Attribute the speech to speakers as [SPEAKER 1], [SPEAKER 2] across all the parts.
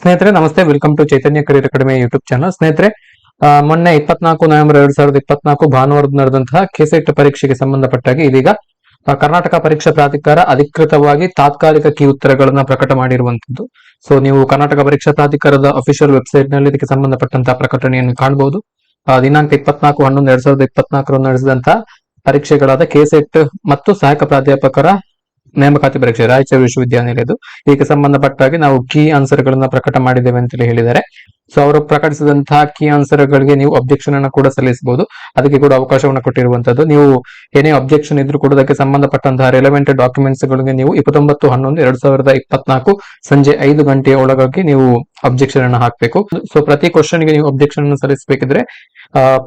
[SPEAKER 1] ಸ್ನೇಹಿತರೆ, ನಮಸ್ತೆ. Welcome to Chaitanya career academy YouTube channel ಸ್ನೇಹಿತರೆ ಮೊನ್ನೆ ಇಪ್ಪತ್ನಾಲ್ಕು ನವೆಂಬರ್ ಎರಡ್ ಸಾವಿರದ ಇಪ್ಪತ್ನಾಲ್ಕು ಭಾನುವಾರದ ನಡೆದಂತಹ ಕೆಸೆಟ್ ಪರೀಕ್ಷೆಗೆ ಸಂಬಂಧಪಟ್ಟಾಗಿ ಇದೀಗ ಕರ್ನಾಟಕ ಪರೀಕ್ಷಾ ಪ್ರಾಧಿಕಾರ ಅಧಿಕೃತವಾಗಿ ತಾತ್ಕಾಲಿಕ ಕೀ ಉತ್ತರಗಳನ್ನ ಪ್ರಕಟ ಮಾಡಿರುವಂತದ್ದು ಸೊ ನೀವು ಕರ್ನಾಟಕ ಪರೀಕ್ಷಾ ಪ್ರಾಧಿಕಾರದ ಅಫಿಷಿಯಲ್ ವೆಬ್ಸೈಟ್ನಲ್ಲಿ ಇದಕ್ಕೆ ಸಂಬಂಧಪಟ್ಟಂತಹ ಪ್ರಕಟಣೆಯನ್ನು ಕಾಣಬಹುದು ದಿನಾಂಕ ಇಪ್ಪತ್ನಾಲ್ಕು ಹನ್ನೊಂದು ಎರಡ್ ಸಾವಿರದ ಇಪ್ಪತ್ನಾಲ್ಕರಂದು ನಡೆಸಿದಂತಹ ಪರೀಕ್ಷೆಗಳಾದ ಕೆಸೆಟ್ ಮತ್ತು ಸಹಾಯಕ ಪ್ರಾಧ್ಯಾಪಕರ ನೇಮಕಾತಿ ಪರೀಕ್ಷೆ, ರಾಯಚೂರು ವಿಶ್ವವಿದ್ಯಾನಿಲಯದ್ದು. ಇದಕ್ಕೆ ಸಂಬಂಧಪಟ್ಟಾಗಿ ನಾವು ಕೀ ಆನ್ಸರ್ ಗಳನ್ನ ಪ್ರಕಟ ಮಾಡಿದ್ದೇವೆ ಅಂತೇಳಿ ಹೇಳಿದ್ದಾರೆ. ಸೊ ಅವರು ಪ್ರಕಟಿಸಿದಂತಹ ಕೀ ಆನ್ಸರ್ ಗಳಿಗೆ ನೀವು ಅಬ್ಜೆಕ್ಷನ್ ಅನ್ನ ಕೂಡ ಸಲ್ಲಿಸಬಹುದು. ಅದಕ್ಕೆ ಕೂಡ ಅವಕಾಶವನ್ನು ಕೊಟ್ಟಿರುವಂತದ್ದು. ನೀವು ಏನೇ ಅಬ್ಜೆಕ್ಷನ್ ಇದ್ರೂ ಕೂಡ ಅದಕ್ಕೆ ಸಂಬಂಧಪಟ್ಟಂತಹ ರೆಲೆವೆಂಟ್ ಡಾಕ್ಯುಮೆಂಟ್ಸ್ ಗಳಿಗೆ ನೀವು ಇಪ್ಪತ್ತೊಂಬತ್ತು, ಹನ್ನೊಂದು, ಎರಡ್ ಸಾವಿರದ ಇಪ್ಪತ್ನಾಲ್ಕು ಸಂಜೆ ಐದು ಗಂಟೆಯ ಒಳಗಾಗಿ ನೀವು ಅಬ್ಜೆಕ್ಷನ್ ಅನ್ನು ಹಾಕಬೇಕು. ಸೊ ಪ್ರತಿ ಕ್ವಶನ್ಗೆ ನೀವು ಅಬ್ಜೆಕ್ಷನ್ ಅನ್ನು ಸಲ್ಲಿಸಬೇಕಿದ್ರೆ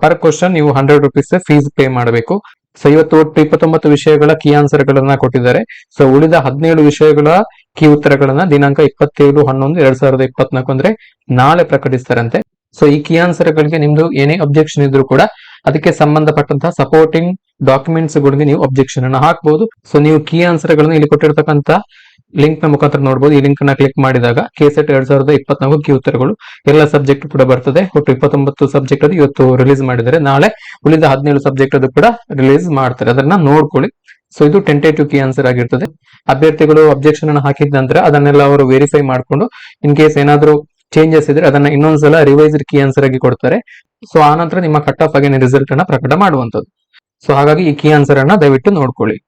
[SPEAKER 1] ಪರ್ ಕ್ವಶನ್ ನೀವು ಹಂಡ್ರೆಡ್ ರುಪೀಸ್ ಫೀಸ್ ಪೇ ಮಾಡಬೇಕು. ಸೊ ಇವತ್ತು ಒಟ್ಟು ಇಪ್ಪತ್ತೊಂಬತ್ತು ವಿಷಯಗಳ ಕೀ ಆನ್ಸರ್ ಗಳನ್ನ ಕೊಟ್ಟಿದ್ದಾರೆ. ಸೊ ಉಳಿದ ಹದಿನೇಳು ವಿಷಯಗಳ ಕೀ ಉತ್ತರಗಳನ್ನ ದಿನಾಂಕ ಇಪ್ಪತ್ತೇಳು, ಹನ್ನೊಂದು, ಎರಡ್ ಸಾವಿರದ ಇಪ್ಪತ್ನಾಲ್ಕು ಅಂದ್ರೆ ನಾಳೆ ಪ್ರಕಟಿಸ್ತಾರಂತೆ. ಸೊ ಈ ಕೀ ಆನ್ಸರ್ ಗಳಿಗೆ ನಿಮ್ದು ಏನೇ ಅಬ್ಜೆಕ್ಷನ್ ಇದ್ರು ಕೂಡ ಅದಕ್ಕೆ ಸಂಬಂಧಪಟ್ಟಂತಹ ಸಪೋರ್ಟಿಂಗ್ ಡಾಕ್ಯುಮೆಂಟ್ಸ್ ಗಳಿಗೆ ನೀವು ಅಬ್ಜೆಕ್ಷನ್ ಅನ್ನ ಹಾಕಬಹುದು ಸೊ ನೀವು ಕೀ ಆನ್ಸರ್ ಗಳನ್ನ ಇಲ್ಲಿ ಕೊಟ್ಟಿರ್ತಕ್ಕಂತ ಲಿಂಕ್ನ ಮುಖಾಂತರ ನೋಡಬಹುದು ಈ ಲಿಂಕ್ನ ಕ್ಲಿಕ್ ಮಾಡಿದಾಗ ಕೆಸೆಟ್ ಎರಡ್ ಸಾವಿರದ ಇಪ್ಪತ್ನಾಲ್ಕು ಕೀ ಉತ್ತರಗಳು. ಎಲ್ಲ ಸಬ್ಜೆಕ್ಟ್ ಕೂಡ ಬರ್ತದೆ. ಒಟ್ಟು ಇಪ್ಪತ್ತೊಂಬತ್ತು ಸಬ್ಜೆಕ್ಟ್ ಅದು ಇವತ್ತು ರಿಲೀಸ್ ಮಾಡಿದರೆ ನಾಳೆ ಉಳಿದ ಹದಿನೇಳು ಸಬ್ಜೆಕ್ಟ್ ಅದು ಕೂಡ ರಿಲೀಸ್ ಮಾಡ್ತಾರೆ. ಅದನ್ನ ನೋಡ್ಕೊಳ್ಳಿ. ಸೊ ಇದು ಟೆಂಟೇಟಿವ್ ಕೀ ಆನ್ಸರ್ ಆಗಿರ್ತದೆ. ಅಭ್ಯರ್ಥಿಗಳು ಅಬ್ಜೆಕ್ಷನ್ ಅನ್ನು ಹಾಕಿದ ನಂತರ ಅದನ್ನೆಲ್ಲ ಅವರು ವೆರಿಫೈ ಮಾಡಿಕೊಂಡು ಇನ್ ಕೇಸ್ ಏನಾದರೂ ಚೇಂಜಸ್ ಇದ್ರೆ ಅದನ್ನ ಇನ್ನೊಂದ್ಸಲ ರಿವೈಸ್ಡ್ ಕೀ ಆನ್ಸರ್ ಆಗಿ ಕೊಡ್ತಾರೆ. ಸೊ ಆನಂತರ ನಂತರ ನಿಮ್ಮ ಕಟ್ ಆಫ್ ಆಗಿ ರಿಸಲ್ಟ್ ಅನ್ನ ಪ್ರಕಟ ಮಾಡುವಂತದ್ದು ಸೊ ಹಾಗಾಗಿ ಈ ಕೀ ಆನ್ಸರ್ ಅನ್ನ ದಯವಿಟ್ಟು ನೋಡ್ಕೊಳ್ಳಿ.